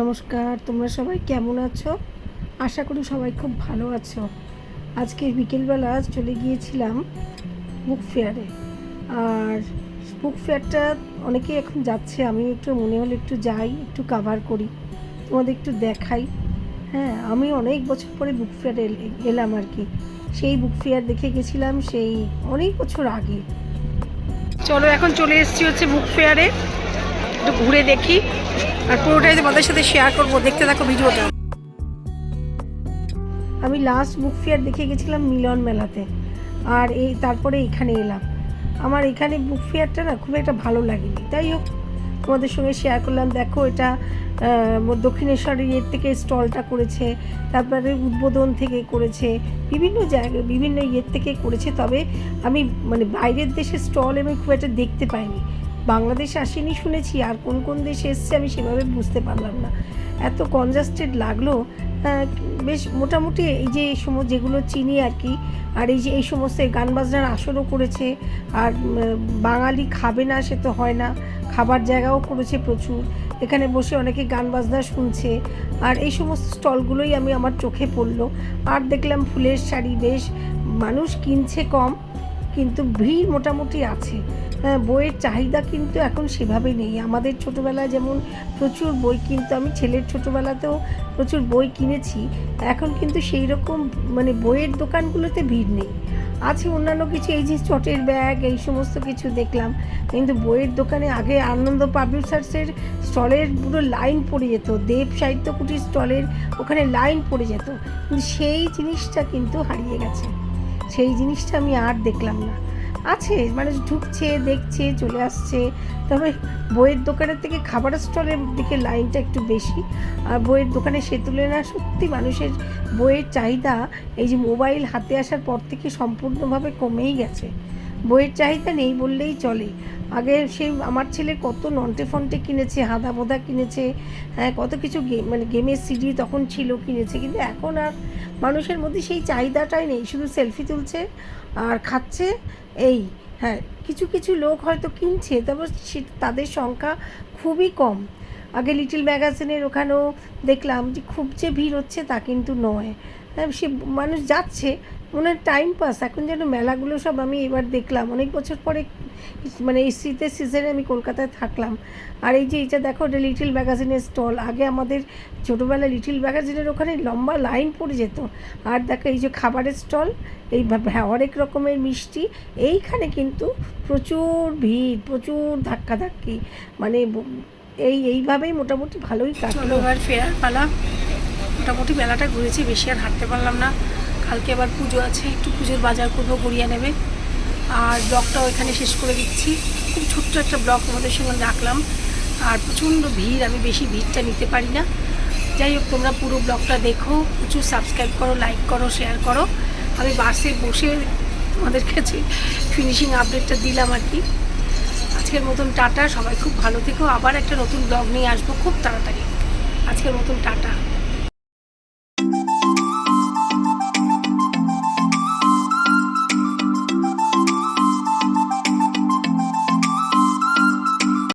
নমস্কার, তোমরা সবাই কেমন আছো? আশা করি সবাই খুব ভালো আছো। আজকে বিকেলবেলা চলে গিয়েছিলাম বুক ফেয়ারে আর বুক ফেয়ারটা অনেকেই এখন যাচ্ছে, আমি একটু মনে হলো একটু যাই, একটু কাভার করি, তোমাদের একটু দেখাই। হ্যাঁ আমি অনেক বছর পরে বুক ফেয়ারে এলাম আর কি। সেই বুক ফেয়ার দেখে গেছিলাম সেই অনেক বছর আগে। চলো, এখন চলে এসেছি হচ্ছে বুক ফেয়ারে একটু ঘুরে দেখি আর পুরোটাই তোমাদের সাথে শেয়ার করব। দেখতে থাকো ভিডিওটা। আমি লাস্ট বুক ফেয়ার দেখে গেছিলাম মিলন মেলাতে। আর এই তারপরে এখানে এলাম। আমার এখানে বুক ফেয়ারটা না খুব একটা ভালো লাগেনি। তাই হোক, তোমাদের সঙ্গে শেয়ার করলাম। দেখো এটা দক্ষিণেশ্বরের ইয়ের থেকে স্টলটা করেছে, তারপরে উদ্বোধন থেকে করেছে, বিভিন্ন জায়গায় বিভিন্ন ইয়ের থেকে করেছে। তবে আমি মানে বাইরের দেশের স্টল আমি খুব একটা দেখতে পাইনি। বাংলাদেশে আসেনি শুনেছি, আর কোন কোন দেশে এসছে আমি সেভাবে বুঝতে পারলাম না। এত কনজাস্টেড লাগল বেশ মোটামুটি এই যে এই সমস্ত যেগুলো চিনি আর কি, আর এই যে এই সমস্ত গান বাজনার আসরও করেছে, আর বাঙালি খাবে না সে তো হয় না, খাবার জায়গাও করেছে প্রচুর, এখানে বসে অনেকে গান বাজনা শুনছে, আর এই সমস্ত স্টলগুলোই আমি আমার চোখে পড়ল, আর দেখলাম ফুলের শাড়ি, বেশ, মানুষ কিনছে কম কিন্তু ভিড় মোটামুটি আছে। হ্যাঁ, বইয়ের চাহিদা কিন্তু এখন সেভাবে নেই। আমাদের ছোটোবেলায় যেমন প্রচুর বই কিনতো আমি ছেলের ছোটোবেলাতেও প্রচুর বই কিনেছি। এখন কিন্তু সেই রকম মানে বইয়ের দোকানগুলোতে ভিড় নেই। আছে অন্যান্য কিছু এই যে চটের ব্যাগ এই সমস্ত কিছু দেখলাম। কিন্তু বইয়ের দোকানে আগে আনন্দ পাবলিশার্সের স্টলের পুরো লাইন পড়ে যেত। দেব সাহিত্য কুটির স্টলের ওখানে লাইন পড়ে যেত। কিন্তু সেই জিনিসটা কিন্তু হারিয়ে গেছে। সেই জিনিসটা আমি আর দেখলাম না। আছে মানুষ ঢুকছে, দেখছে, চলে আসছে। তবে বইয়ের দোকানের থেকে খাবারের স্টলের দিকে লাইনটা একটু বেশি। আর বইয়ের দোকানে সে না সত্যি মানুষের বইয়ের চাহিদা এই যে মোবাইল হাতে আসার পর থেকে সম্পূর্ণভাবে কমেই গেছে। বইয়ের চাহিদা নেই বললেই চলে। আগে সেই আমার ছেলে কত নন্টে ফন্টে কিনেছে হাদা বোদা কিনেছে হ্যাঁ কত কিছু গেম মানে গেমের সিডি তখন ছিল কিনেছে, কিন্তু এখন আর মানুষের মধ্যে সেই চাহিদাটাই নেই। শুধু সেলফি তুলছে আর খাচ্ছে, এই হ্যাঁ কিছু কিছু লোক হয়তো কিনছে, তারপর তাদের সংখ্যা খুবই কম। আগে লিটল ম্যাগাজিনের ওখানেও দেখলাম যে খুব যে ভিড় হচ্ছে তা কিন্তু নয়। হ্যাঁ সে মানুষ যাচ্ছে ওনার টাইম পাস এখন যেন মেলাগুলো সব আমি এবার দেখলাম। অনেক বছর পরে মানে এই শীতের সিজনে আমি কলকাতায় থাকলাম। আর এই যে এইটা দেখো, এটা লিটিল ম্যাগাজিনের স্টল আগে আমাদের ছোটোবেলায় লিটিল ম্যাগাজিনের ওখানে লম্বা লাইন পড়ে যেত। আর দেখো এই যে খাবারের স্টল এই হরেক রকমের মিষ্টি। এইখানে কিন্তু প্রচুর ভিড়, প্রচুর ধাক্কাধাক্কি। মানে এই, এইভাবেই মোটামুটি ভালোই এবার ফেয়ার পালা। মোটামুটি মেলাটা ঘুরেছি, বেশি আর হাঁটতে পারলাম না। কালকে আবার পুজো আছে, একটু পুজোর বাজার করব গড়িয়া নেবে। আর ব্লগটাও এখানে শেষ করে দিচ্ছি। খুব ছোট্ট একটা ব্লগ তোমাদের সঙ্গে রাখলাম। আর প্রচণ্ড ভিড়, আমি বেশি ভিড়টা নিতে পারি না। যাই হোক, তোমরা পুরো ব্লগটা দেখো, প্রচুর সাবস্ক্রাইব করো লাইক করো শেয়ার করো। আমি বাসে বসে তোমাদের কাছে ফিনিশিং আপডেটটা দিলাম আর কি। আজকের মতন টাটা, সবাই খুব ভালো থেকো। আবার একটা নতুন ব্লগ নিয়ে আসব খুব তাড়াতাড়ি। আজকের মতন টাটা।